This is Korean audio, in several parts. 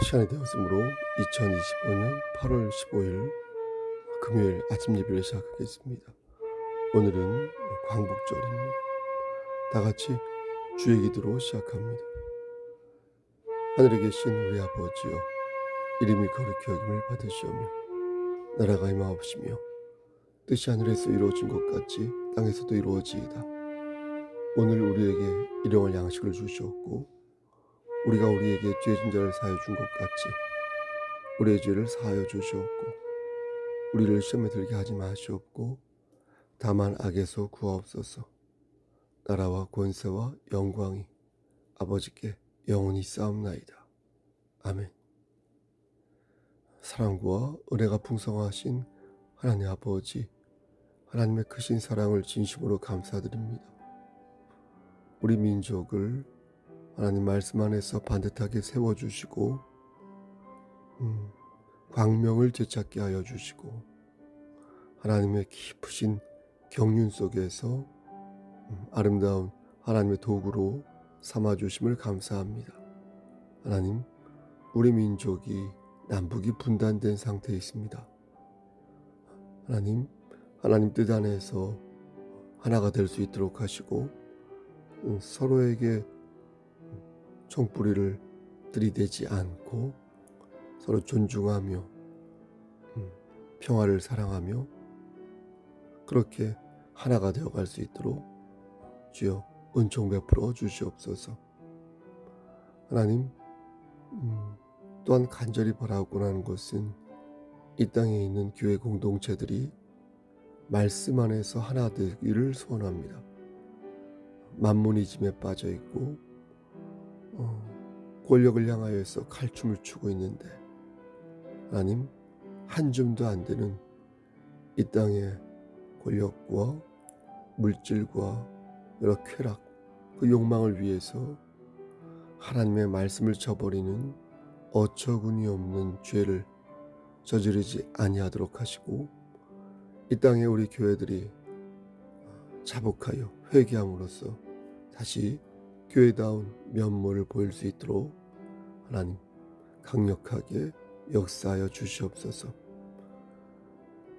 시간이 되었으므로 2025년 8월 15일 금요일 아침 예배를 시작하겠습니다. 오늘은 광복절입니다. 다 같이 주의 기도로 시작합니다. 하늘에 계신 우리 아버지여 이름이 거룩히 여김을 받으시오며 나라가 임하옵시며 뜻이 하늘에서 이루어진 것 같이 땅에서도 이루어지이다. 오늘 우리에게 일용할 양식을 주시옵고 우리가 우리에게 죄진 자를 사하여 준 것 같이 우리의 죄를 사하여 주시옵고 우리를 시험에 들게 하지 마시옵고 다만 악에서 구하옵소서. 나라와 권세와 영광이 아버지께 영원히 싸움나이다. 아멘. 사랑과 은혜가 풍성하신 하나님 아버지 하나님의 크신 사랑을 진심으로 감사드립니다. 우리 민족을 하나님 말씀 안에서 반듯하게 세워주시고 음, 광명을 되찾게 하여 주시고 하나님의 깊으신 경륜 속에서 음, 아름다운 하나님의 도구로 삼아 주심을 감사합니다. 하나님, 우리 민족이 남북이 분단된 상태에 있습니다. 하나님, 하나님 뜻 안에서 하나가 될 수 있도록 하시고 음, 서로에게 총뿌리를 들이대지 않고 서로 존중하며 음, 평화를 사랑하며 그렇게 하나가 되어 갈 수 있도록 주여 은총 베풀어 주시옵소서. 하나님, 음, 또한 간절히 바라고 하는 것은 이 땅에 있는 교회 공동체들이 말씀 안에서 하나 되기를 소원합니다. 만문이즘에 빠져 있고 어, 권력을 향하여서 칼춤을 추고 있는데 하나님 한 줌도 안 되는 이 땅의 권력과 물질과 여러 쾌락 그 욕망을 위해서 하나님의 말씀을 저버리는 어처구니 없는 죄를 저지르지 아니하도록 하시고 이 땅에 우리 교회들이 자복하여 회개함으로써 다시 교회다운 면모를 보일 수 있도록 하나님 강력하게 역사하여 주시옵소서.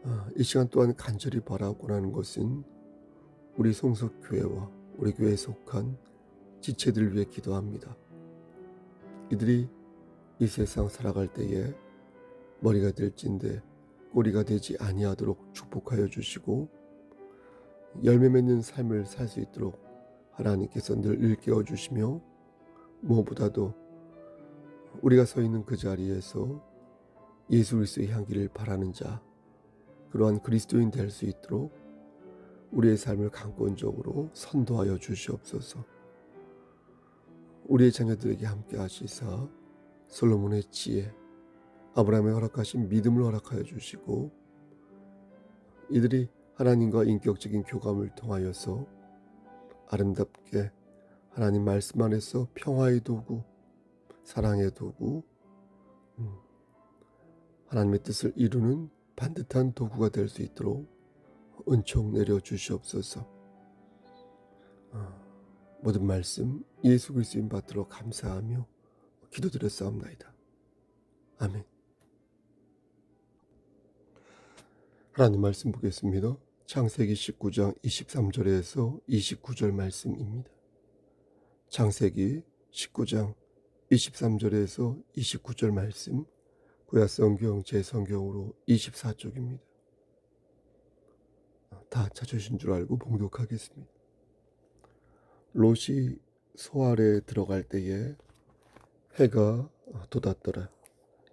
아, 이 시간 또한 간절히 바라고 하는 것은 우리 송석교회와 우리 교회에 속한 지체들을 위해 기도합니다. 이들이 이 세상 살아갈 때에 머리가 될진데 꼬리가 되지 아니하도록 축복하여 주시고 열매 맺는 삶을 살 수 있도록 하나님께서 늘 일깨워 주시며 무엇보다도 우리가 서 있는 그 자리에서 예수 그리스도의 향기를 바라는 자 그러한 그리스도인 될 수 있도록 우리의 삶을 강권적으로 선도하여 주시옵소서. 우리의 자녀들에게 함께 하시사 솔로몬의 지혜, 아브라함의 허락하신 믿음을 허락하여 주시고 이들이 하나님과 인격적인 교감을 통하여서 아름답게 하나님 말씀 안에서 평화의 도구, 사랑의 도구, 음, 하나님의 뜻을 이루는 반듯한 도구가 될 수 있도록 은총 내려 주시옵소서. 어, 모든 말씀 예수 그리스도인 받들어 감사하며 기도드렸사옵나이다. 아멘. 하나님 말씀 보겠습니다. 창세기 19장 23절에서 29절 말씀입니다. 창세기 19장 23절에서 29절 말씀 구약성경 제성경으로 24쪽입니다. 다 찾으신 줄 알고 봉독하겠습니다. 롯이 소 아래에 들어갈 때에 해가 돋았더라.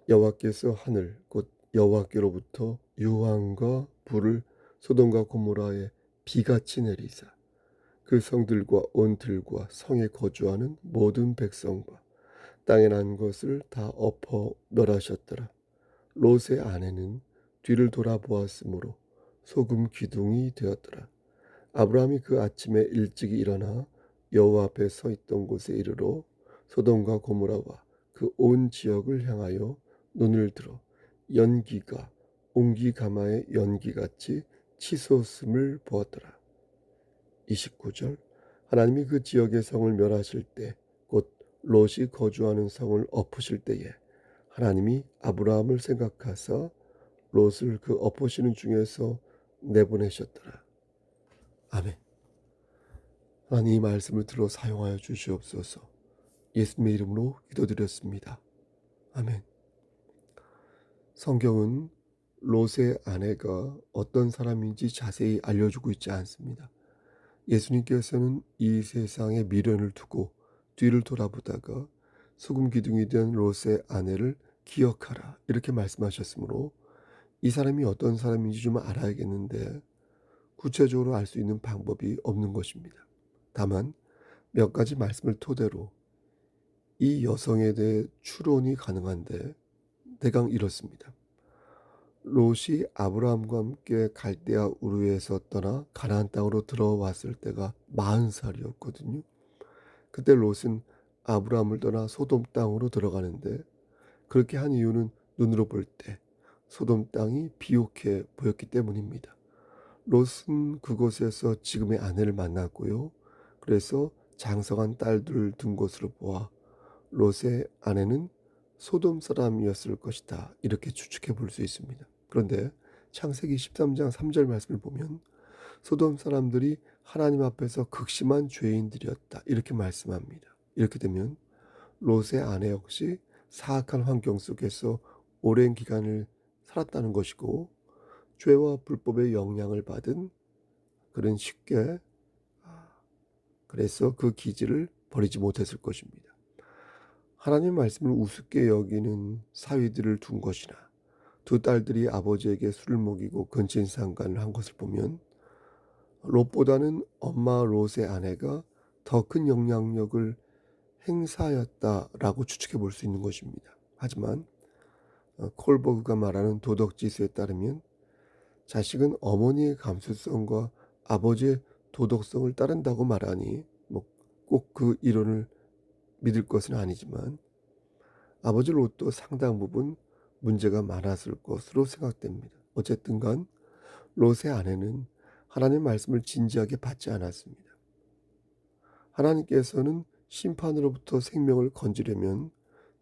여호와께서 하늘 곧 여호와께로부터 유황과 불을 소돔과 고모라에 비같이 내리사 그 성들과 온 들과 성에 거주하는 모든 백성과 땅에 난 것을 다 엎어 멸하셨더라. 롯의 아내는 뒤를 돌아보았으므로 소금 기둥이 되었더라. 아브라함이 그 아침에 일찍이 일어나 여호와 앞에 서 있던 곳에 이르러 소돔과 고모라와 그 온 지역을 향하여 눈을 들어 연기가 옹기 가마의 연기같이 치솟음을 보았더라. 29절 하나님이 그 지역의 성을 멸하실 때 곧 롯이 거주하는 성을 엎으실 때에 하나님이 아브라함을 생각하사 롯을 그 엎으시는 중에서 내보내셨더라. 아멘. 하나님 이 말씀을 들어 사용하여 주시옵소서. 예수님의 이름으로 기도드렸습니다. 아멘. 성경은 롯의 아내가 어떤 사람인지 자세히 알려주고 있지 않습니다. 예수님께서는 이 세상에 미련을 두고 뒤를 돌아보다가 소금 기둥이 된 롯의 아내를 기억하라 이렇게 말씀하셨으므로 이 사람이 어떤 사람인지 좀 알아야겠는데 구체적으로 알 수 있는 방법이 없는 것입니다. 다만 몇 가지 말씀을 토대로 이 여성에 대해 추론이 가능한데 대강 이렇습니다. 롯이 아브라함과 함께 갈대아 우르에서 떠나 가나안 땅으로 들어왔을 때가 40살이었거든요. 그때 롯은 아브라함을 떠나 소돔 땅으로 들어가는데 그렇게 한 이유는 눈으로 볼 때 소돔 땅이 비옥해 보였기 때문입니다. 롯은 그곳에서 지금의 아내를 만났고요. 그래서 장성한 딸들을 둔 것으로 보아 롯의 아내는 소돔 사람이었을 것이다. 이렇게 추측해 볼 수 있습니다. 그런데 창세기 13장 3절 말씀을 보면 소돔 사람들이 하나님 앞에서 극심한 죄인들이었다. 이렇게 말씀합니다. 이렇게 되면 롯의 아내 역시 사악한 환경 속에서 오랜 기간을 살았다는 것이고 죄와 불법의 영향을 받은 그런 쉽게 그래서 그 기질을 버리지 못했을 것입니다. 하나님 말씀을 우습게 여기는 사위들을 둔 것이나 두 딸들이 아버지에게 술을 먹이고 근친상간을 한 것을 보면 롯보다는 엄마 롯의 아내가 더 큰 영향력을 행사하였다라고 추측해 볼 수 있는 것입니다. 하지만 어, 콜버그가 말하는 도덕지수에 따르면 자식은 어머니의 감수성과 아버지의 도덕성을 따른다고 말하니 뭐 꼭 그 이론을 믿을 것은 아니지만 아버지 롯도 상당 부분 문제가 많았을 것으로 생각됩니다. 어쨌든 간 롯의 아내는 하나님 말씀을 진지하게 받지 않았습니다. 하나님께서는 심판으로부터 생명을 건지려면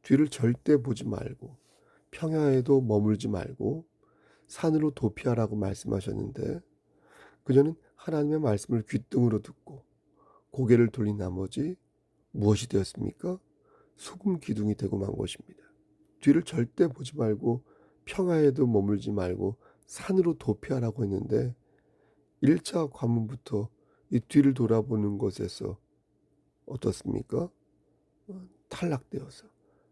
뒤를 절대 보지 말고 평야에도 머물지 말고 산으로 도피하라고 말씀하셨는데 그녀는 하나님의 말씀을 귓등으로 듣고 고개를 돌린 나머지 무엇이 되었습니까? 소금 기둥이 되고 만 것입니다. 뒤를 절대 보지 말고 평화에도 머물지 말고 산으로 도피하라고 했는데 1차 관문부터 이 뒤를 돌아보는 것에서 어떻습니까? 탈락되어서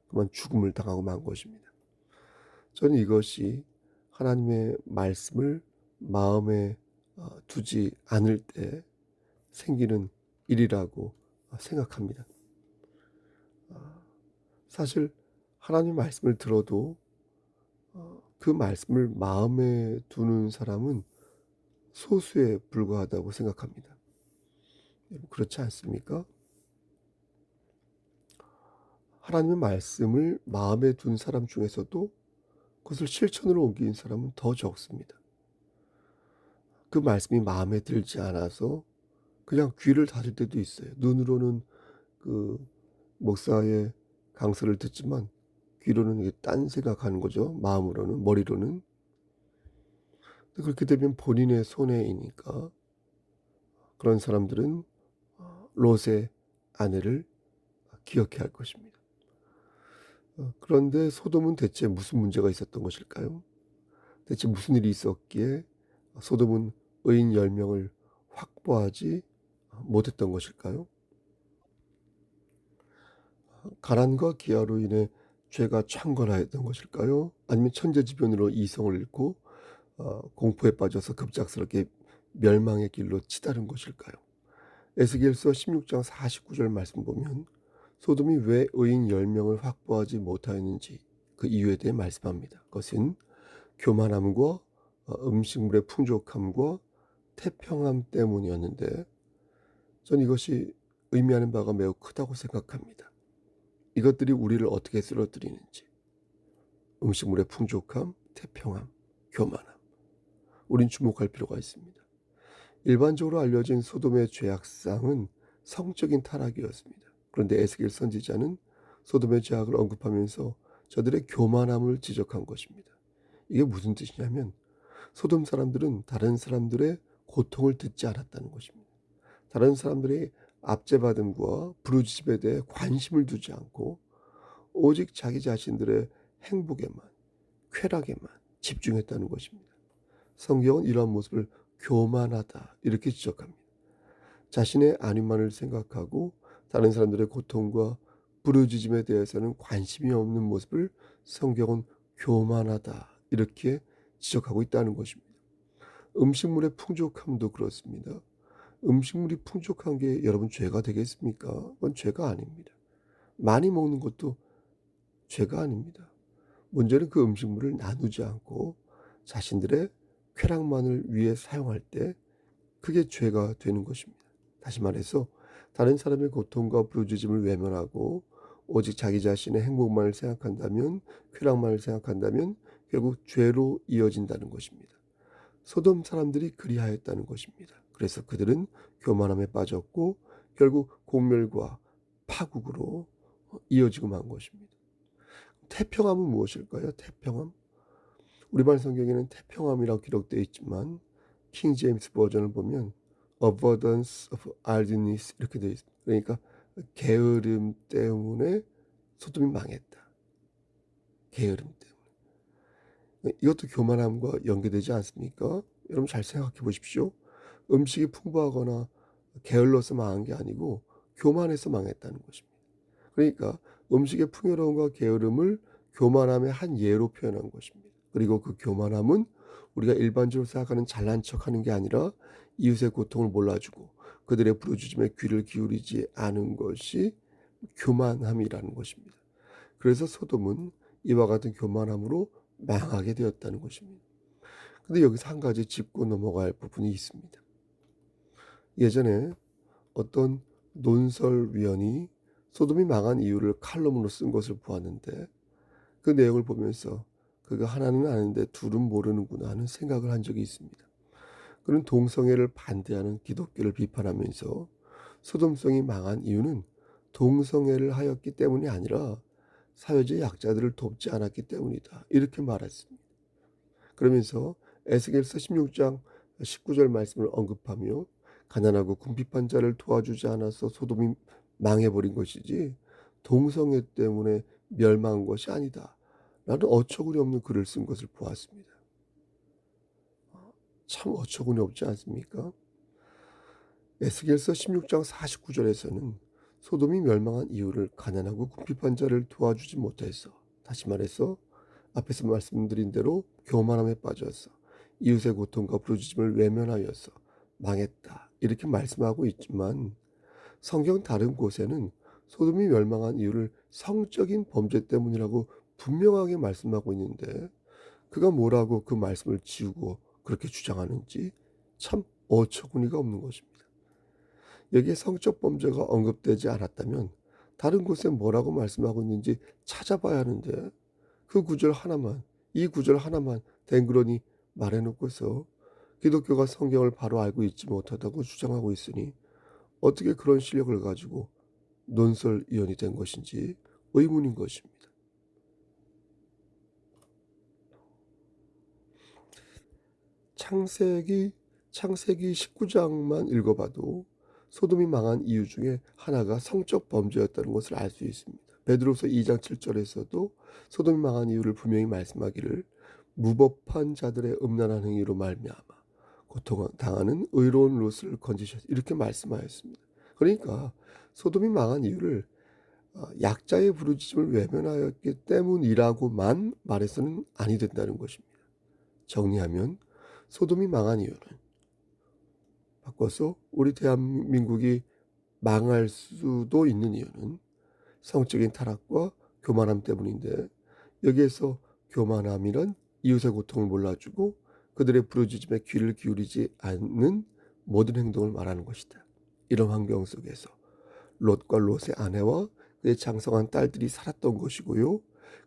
그만 죽음을 당하고 만 것입니다. 저는 이것이 하나님의 말씀을 마음에 어, 두지 않을 때 생기는 일이라고 생각합니다. 아, 사실 하나님 말씀을 들어도 어, 그 말씀을 마음에 두는 사람은 소수에 불과하다고 생각합니다. 그렇지 않습니까? 하나님의 말씀을 마음에 둔 사람 중에서도 그것을 실천으로 옮긴 사람은 더 적습니다. 그 말씀이 마음에 들지 않아서 그냥 귀를 닫을 때도 있어요. 눈으로는 그 목사의 강설을 듣지만 귀로는 딴 생각하는 거죠. 마음으로는 머리로는. 그렇게 되면 본인의 손해이니까 그런 사람들은 어, 롯의 아내를 기억해야 할 것입니다. 어, 그런데 소돔은 대체 무슨 문제가 있었던 것일까요? 대체 무슨 일이 있었기에 소돔은 의인 10명을 확보하지 못했던 것일까요? 가난과 기아로 인해 죄가 창궐하였던 것일까요? 아니면 천재지변으로 이성을 잃고 어, 공포에 빠져서 급작스럽게 멸망의 길로 치다른 것일까요? 에스겔서 16장 49절 말씀 보면 소돔이 왜 의인 10명을 확보하지 못하였는지 그 이유에 대해 말씀합니다. 그것은 교만함과 어, 음식물의 풍족함과 태평함 때문이었는데 전 이것이 의미하는 바가 매우 크다고 생각합니다. 이것들이 우리를 어떻게 쓰러뜨리는지 음식물의 풍족함, 태평함, 교만함 우린 주목할 필요가 있습니다. 일반적으로 알려진 소돔의 죄악상은 성적인 타락이었습니다. 그런데 에스겔 선지자는 소돔의 죄악을 언급하면서 저들의 교만함을 지적한 것입니다. 이게 무슨 뜻이냐면 소돔 사람들은 다른 사람들의 고통을 듣지 않았다는 것입니다. 다른 사람들의 압제받음과 부르짖음에 대해 관심을 두지 않고 오직 자기 자신들의 행복에만 쾌락에만 집중했다는 것입니다. 성경은 이러한 모습을 교만하다 이렇게 지적합니다. 자신의 안위만을 생각하고 다른 사람들의 고통과 부르짖음에 대해서는 관심이 없는 모습을 성경은 교만하다 이렇게 지적하고 있다는 것입니다. 음식물의 풍족함도 그렇습니다. 음식물이 풍족한 게 여러분 죄가 되겠습니까? 그건 죄가 아닙니다. 많이 먹는 것도 죄가 아닙니다. 문제는 그 음식물을 나누지 않고 자신들의 쾌락만을 위해 사용할 때 그게 죄가 되는 것입니다. 다시 말해서 다른 사람의 고통과 부르짖음을 외면하고 오직 자기 자신의 행복만을 생각한다면 쾌락만을 생각한다면 결국 죄로 이어진다는 것입니다. 소돔 사람들이 그리하였다는 것입니다. 그래서 그들은 교만함에 빠졌고 결국 공멸과 파국으로 이어지고 만 것입니다. 태평함은 무엇일까요? 태평함. 우리말 성경에는 태평함이라고 기록되어 있지만 킹 제임스 버전을 보면 abundance of idleness 이렇게 되어 있습니다. 그러니까 게으름 때문에 소돔이 망했다. 게으름 때문에. 이것도 교만함과 연계되지 않습니까? 여러분 잘 생각해 보십시오. 음식이 풍부하거나 게을러서 망한 게 아니고 교만해서 망했다는 것입니다. 그러니까 음식의 풍요로움과 게으름을 교만함의 한 예로 표현한 것입니다. 그리고 그 교만함은 우리가 일반적으로 생각하는 잘난 척하는 게 아니라 이웃의 고통을 몰라주고 그들의 부르짖음에 귀를 기울이지 않은 것이 교만함이라는 것입니다. 그래서 소돔은 이와 같은 교만함으로 망하게 되었다는 것입니다. 근데 여기서 한 가지 짚고 넘어갈 부분이 있습니다. 예전에 어떤 논설위원이 소돔이 망한 이유를 칼럼으로 쓴 것을 보았는데 그 내용을 보면서 그가 하나는 아는데 둘은 모르는구나 하는 생각을 한 적이 있습니다. 그는 동성애를 반대하는 기독교를 비판하면서 소돔성이 망한 이유는 동성애를 하였기 때문이 아니라 사회적 약자들을 돕지 않았기 때문이다. 이렇게 말했습니다. 그러면서 에스겔서 16장 19절 말씀을 언급하며 가난하고 궁핍한 자를 도와주지 않아서 소돔이 망해버린 것이지 동성애 때문에 멸망한 것이 아니다. 라는 어처구니 없는 글을 쓴 것을 보았습니다. 참 어처구니 없지 않습니까? 에스겔서 16장 49절에서는 소돔이 멸망한 이유를 가난하고 궁핍한 자를 도와주지 못해서 다시 말해서 앞에서 말씀드린 대로 교만함에 빠져서 이웃의 고통과 부르짖음을 외면하여서 망했다 이렇게 말씀하고 있지만 성경 다른 곳에는 소돔이 멸망한 이유를 성적인 범죄 때문이라고 분명하게 말씀하고 있는데 그가 뭐라고 그 말씀을 지우고 그렇게 주장하는지 참 어처구니가 없는 것입니다. 여기에 성적 범죄가 언급되지 않았다면 다른 곳에 뭐라고 말씀하고 있는지 찾아봐야 하는데 그 구절 하나만 이 구절 하나만 댕그러니 말해놓고서 기독교가 성경을 바로 알고 있지 못하다고 주장하고 있으니 어떻게 그런 실력을 가지고 논설위원이 된 것인지 의문인 것입니다. 창세기 창세기 19장만 읽어봐도 소돔이 망한 이유 중에 하나가 성적 범죄였다는 것을 알 수 있습니다. 베드로서 2장 7절에서도 소돔이 망한 이유를 분명히 말씀하기를 무법한 자들의 음란한 행위로 말미암아 고통 당하는 의로운 롯을 건지셨 이렇게 말씀하였습니다. 그러니까 소돔이 망한 이유를 어, 약자의 부르짖음을 외면하였기 때문이라고만 말해서는 아니 된다는 것입니다. 정리하면 소돔이 망한 이유는 바꿔서 우리 대한민국이 망할 수도 있는 이유는 성적인 타락과 교만함 때문인데 여기에서 교만함이란 이웃의 고통을 몰라주고 그들의 부르짖음에 귀를 기울이지 않는 모든 행동을 말하는 것이다. 이런 환경 속에서 롯과 롯의 아내와 그의 장성한 딸들이 살았던 것이고요.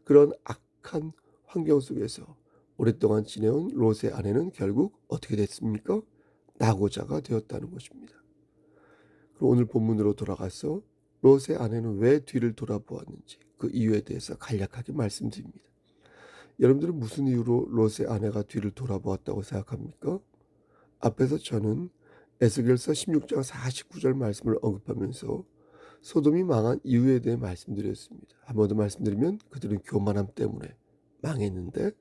그런 악한 환경 속에서 오랫동안 지내온 롯의 아내는 결국 어떻게 됐습니까? 낙오자가 되었다는 것입니다. 그럼 오늘 본문으로 돌아가서 롯의 아내는 왜 뒤를 돌아보았는지 그 이유에 대해서 간략하게 말씀드립니다. 여러분들은 무슨 이유로 롯의 아내가 뒤를 돌아보았다고 생각합니까? 앞에서 저는 에스겔서 16장 49절 말씀을 언급하면서 소돔이 망한 이유에 대해 말씀드렸습니다. 한 번 더 말씀드리면 그들은 교만함 때문에 망했는데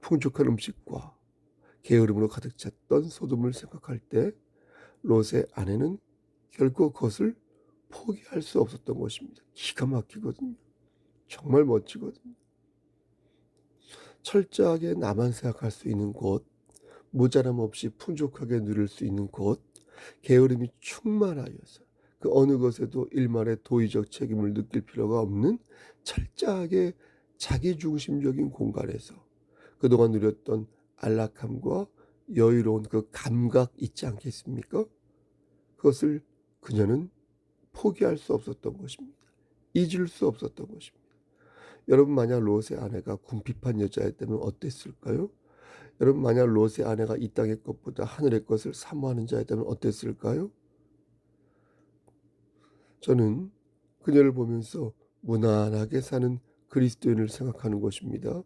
풍족한 음식과 게으름으로 가득 찼던 소돔을 생각할 때 롯의 아내는 결코 그것을 포기할 수 없었던 것입니다. 기가 막히거든요. 정말 멋지거든요. 철저하게 나만 생각할 수 있는 곳, 모자람 없이 풍족하게 누릴 수 있는 곳, 게으름이 충만하여서 그 어느 것에도 일말의 도의적 책임을 느낄 필요가 없는 철저하게 자기중심적인 공간에서 그동안 누렸던 안락함과 여유로운 그 감각 있지 않겠습니까? 그것을 그녀는 포기할 수 없었던 것입니다. 잊을 수 없었던 것입니다. 여러분 만약 롯의 아내가 궁핍한 여자였다면 어땠을까요? 여러분 만약 롯의 아내가 이 땅의 것보다 하늘의 것을 사모하는 자였다면 어땠을까요? 저는 그녀를 보면서 무난하게 사는 그리스도인을 생각하는 것입니다.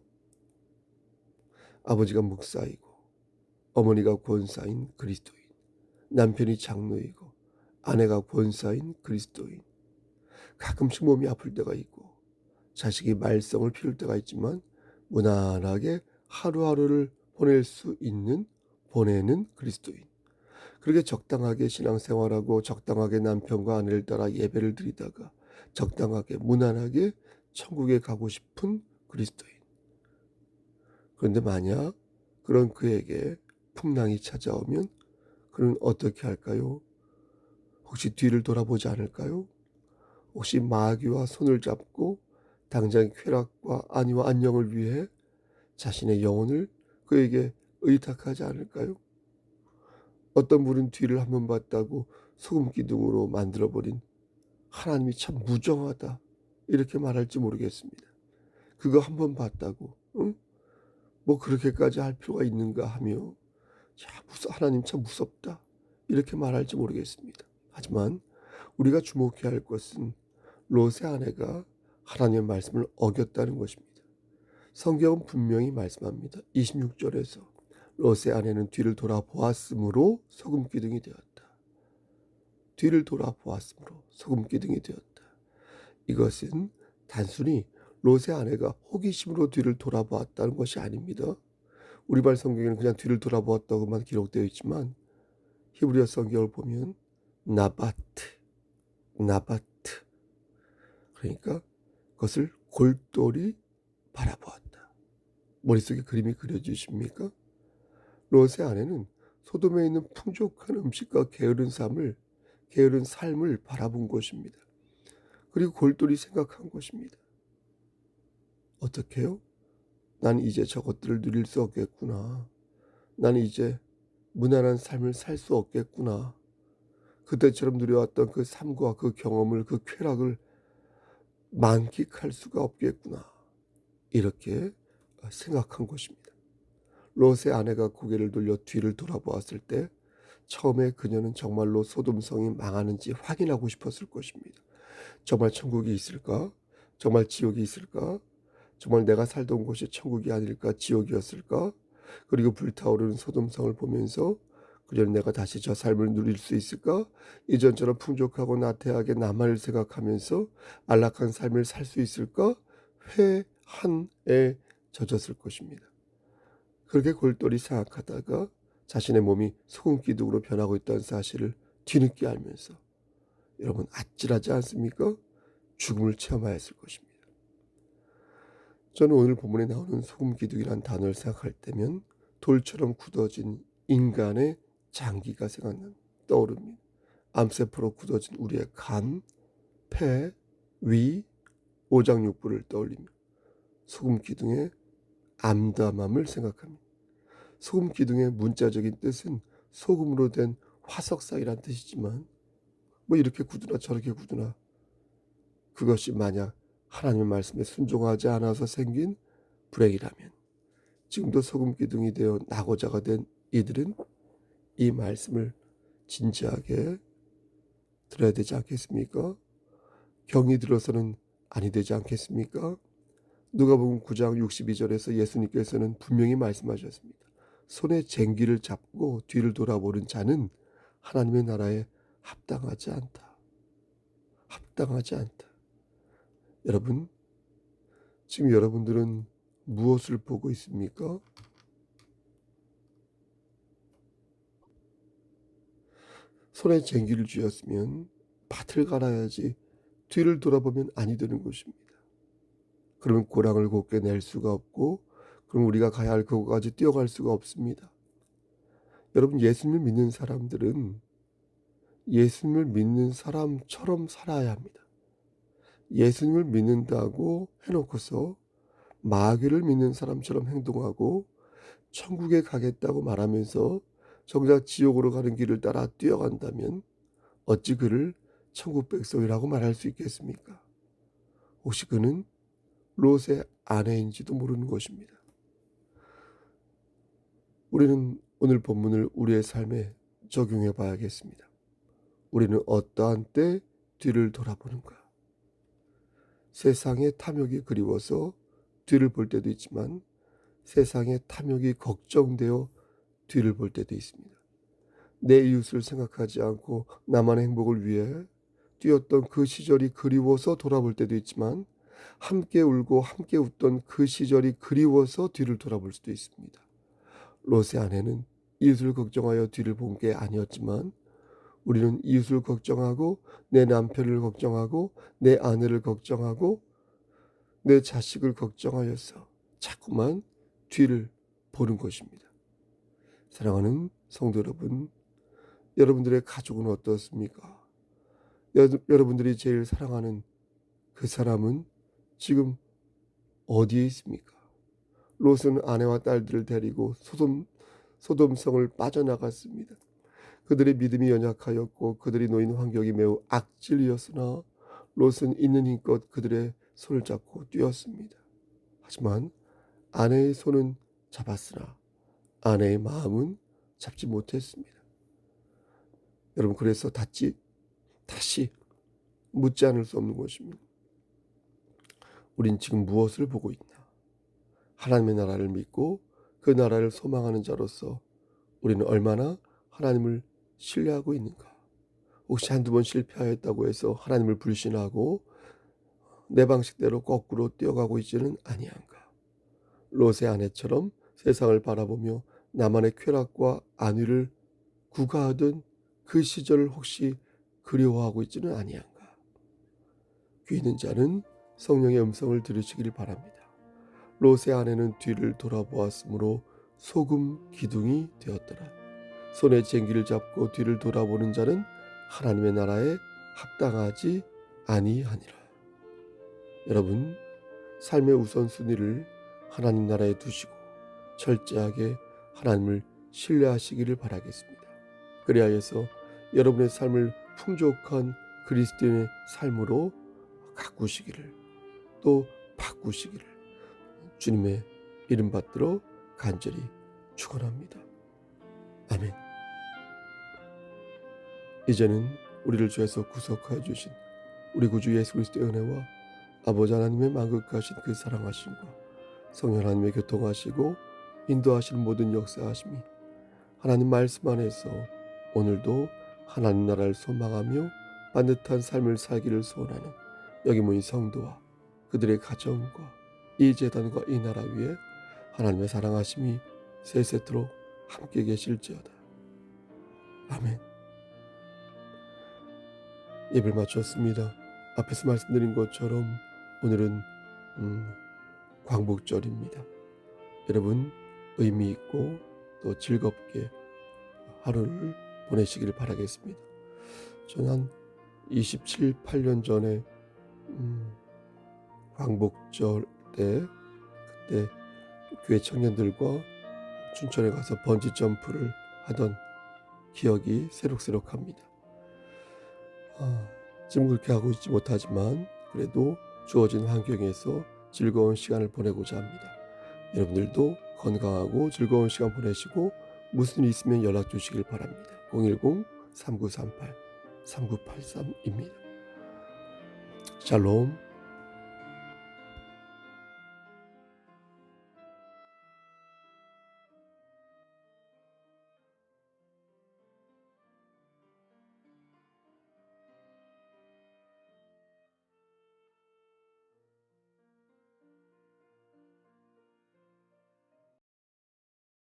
아버지가 목사이고 어머니가 권사인 그리스도인, 남편이 장로이고 아내가 권사인 그리스도인. 가끔씩 몸이 아플 때가 있고 자식이 말썽을 피울 때가 있지만 무난하게 하루하루를 보낼 수 있는 보내는 그리스도인. 그렇게 적당하게 신앙생활하고 적당하게 남편과 아내를 따라 예배를 드리다가 적당하게 무난하게 천국에 가고 싶은 그리스도인. 그런데 만약 그런 그에게 풍랑이 찾아오면 그는 어떻게 할까요? 혹시 뒤를 돌아보지 않을까요? 혹시 마귀와 손을 잡고 당장 쾌락과 안위와 안녕을 위해 자신의 영혼을 그에게 의탁하지 않을까요? 어떤 분은 뒤를 한번 봤다고 소금 기둥으로 만들어버린 하나님이 참 무정하다 이렇게 말할지 모르겠습니다. 그거 한 번 봤다고 응? 뭐 그렇게까지 할 필요가 있는가 하며 야, 하나님 참 무섭다 이렇게 말할지 모르겠습니다. 하지만 우리가 주목해야 할 것은 롯의 아내가 하나님의 말씀을 어겼다는 것입니다. 성경은 분명히 말씀합니다. 26절에서 롯의 아내는 뒤를 돌아보았으므로 소금 기둥이 되었다. 뒤를 돌아보았으므로 소금 기둥이 되었다. 이것은 단순히 롯의 아내가 호기심으로 뒤를 돌아보았다는 것이 아닙니다. 우리말 성경에는 그냥 뒤를 돌아보았다고만 기록되어 있지만 히브리어 성경을 보면 나바트, 나바트. 그러니까 그것을 골똘히 바라보았다. 머릿속에 그림이 그려지십니까? 롯의 아내는 소돔에 있는 풍족한 음식과 게으른 삶을 게으른 삶을 바라본 것입니다. 그리고 골똘히 생각한 것입니다. 어떻게요? 난 이제 저것들을 누릴 수 없겠구나. 난 이제 무난한 삶을 살 수 없겠구나. 그때처럼 누려왔던 그 삶과 그 경험을 그 쾌락을 만끽할 수가 없겠구나. 이렇게 생각한 것입니다. 롯의 아내가 고개를 돌려 뒤를 돌아보았을 때 처음에 그녀는 정말로 소돔성이 망하는지 확인하고 싶었을 것입니다. 정말 천국이 있을까? 정말 지옥이 있을까? 정말 내가 살던 곳이 천국이 아닐까 지옥이었을까? 그리고 불타오르는 소돔성을 보면서 그녀는 내가 다시 저 삶을 누릴 수 있을까? 이전처럼 풍족하고 나태하게 나만을 생각하면서 안락한 삶을 살 수 있을까? 회한에 젖었을 것입니다. 그렇게 골똘히 생각하다가 자신의 몸이 소금 기둥으로 변하고 있다는 사실을 뒤늦게 알면서 여러분 아찔하지 않습니까? 죽음을 체험하였을 것입니다. 저는 오늘 본문에 나오는 소금 기둥이란 단어를 생각할 때면 돌처럼 굳어진 인간의 장기가 생각나 떠오릅니다. 암세포로 굳어진 우리의 간, 폐, 위, 오장육부를 떠올리며 소금 기둥의 암담함을 생각합니다. 소금 기둥의 문자적인 뜻은 소금으로 된 화석사이란 뜻이지만 뭐 이렇게 굳으나 저렇게 굳으나 그것이 만약 하나님의 말씀에 순종하지 않아서 생긴 불행이라면 지금도 소금 기둥이 되어 낙오자가 된 이들은 이 말씀을 진지하게 들어야 되지 않겠습니까? 경이 들어서는 아니 되지 않겠습니까? 누가복음 9장 62절에서 예수님께서는 분명히 말씀하셨습니다. 손에 쟁기를 잡고 뒤를 돌아보는 자는 하나님의 나라에 합당하지 않다. 합당하지 않다. 여러분, 지금 여러분들은 무엇을 보고 있습니까? 손에 쟁기를 쥐었으면 밭을 갈아야지 뒤를 돌아보면 아니 되는 것입니다. 그러면 고랑을 곱게 낼 수가 없고 그럼 우리가 가야 할 그곳까지 뛰어갈 수가 없습니다. 여러분 예수님을 믿는 사람들은 예수님을 믿는 사람처럼 살아야 합니다. 예수님을 믿는다고 해놓고서 마귀를 믿는 사람처럼 행동하고 천국에 가겠다고 말하면서 정작 지옥으로 가는 길을 따라 뛰어간다면 어찌 그를 천국 백성이라고 말할 수 있겠습니까? 혹시 그는 롯의 아내인지도 모르는 것입니다. 우리는 오늘 본문을 우리의 삶에 적용해 봐야겠습니다. 우리는 어떠한 때 뒤를 돌아보는가? 세상의 탐욕이 그리워서 뒤를 볼 때도 있지만 세상의 탐욕이 걱정되어 뒤를 볼 때도 있습니다. 내 이웃을 생각하지 않고 나만의 행복을 위해 뛰었던 그 시절이 그리워서 돌아볼 때도 있지만 함께 울고 함께 웃던 그 시절이 그리워서 뒤를 돌아볼 수도 있습니다. 롯의 아내는 이웃을 걱정하여 뒤를 본 게 아니었지만 우리는 이웃을 걱정하고 내 남편을 걱정하고 내 아내를 걱정하고 내 자식을 걱정하여서 자꾸만 뒤를 보는 것입니다. 사랑하는 성도 여러분, 여러분들의 가족은 어떻습니까? 여러분들이 제일 사랑하는 그 사람은 지금 어디에 있습니까? 롯은 아내와 딸들을 데리고 소돔 소돔성을 빠져나갔습니다. 그들의 믿음이 연약하였고 그들이 놓인 환경이 매우 악질이었으나 롯은 있는 힘껏 그들의 손을 잡고 뛰었습니다. 하지만 아내의 손은 잡았으나 아내의 마음은 잡지 못했습니다. 여러분 그래서 다시 다시 묻지 않을 수 없는 것입니다. 우린 지금 무엇을 보고 있나? 하나님의 나라를 믿고 그 나라를 소망하는 자로서 우리는 얼마나 하나님을 신뢰하고 있는가? 혹시 한두 번 실패하였다고 해서 하나님을 불신하고 내 방식대로 거꾸로 뛰어가고 있지는 아니한가? 롯의 아내처럼 세상을 바라보며 나만의 쾌락과 안위를 구가하던 그 시절을 혹시 그리워하고 있지는 아니한가? 귀 있는 자는 성령의 음성을 들으시길 바랍니다. 롯의 아내는 뒤를 돌아보았으므로 소금 기둥이 되었더라. 손에 쟁기를 잡고 뒤를 돌아보는 자는 하나님의 나라에 합당하지 아니하니라. 여러분, 삶의 우선순위를 하나님 나라에 두시고 철저하게 하나님을 신뢰하시기를 바라겠습니다. 그리하여서 여러분의 삶을 풍족한 그리스도인의 삶으로 가꾸시기를 또 바꾸시기를 주님의 이름 받들어 간절히 축원합니다. 아멘. 이제는 우리를 주에서 구속하여 주신 우리 구주 예수 그리스도의 은혜와 아버지 하나님의 만극하신 그 사랑하심과 성령 하나님의 교통하시고 인도하시는 모든 역사하심이 하나님 말씀 안에서 오늘도 하나님 나라를 소망하며 반듯한 삶을 살기를 소원하는 여기 모인 성도와 그들의 가정과 이 재단과 이 나라 위에 하나님의 사랑하심이 세세토록 함께 계실지어다. 아멘. 예배를 마쳤습니다. 앞에서 말씀드린 것처럼 오늘은 음, 광복절입니다. 여러분 의미 있고 또 즐겁게 하루를 보내시기를 바라겠습니다. 저는 한 27, 8년 전에 음, 광복절 때 그때 교회 청년들과 춘천에 가서 번지 점프를 하던 기억이 새록새록합니다. 아, 지금 그렇게 하고 있지 못하지만 그래도 주어진 환경에서 즐거운 시간을 보내고자 합니다. 여러분들도 건강하고 즐거운 시간 보내시고 무슨 일 있으면 연락 주시길 바랍니다. 010-3938-3983입니다. 샬롬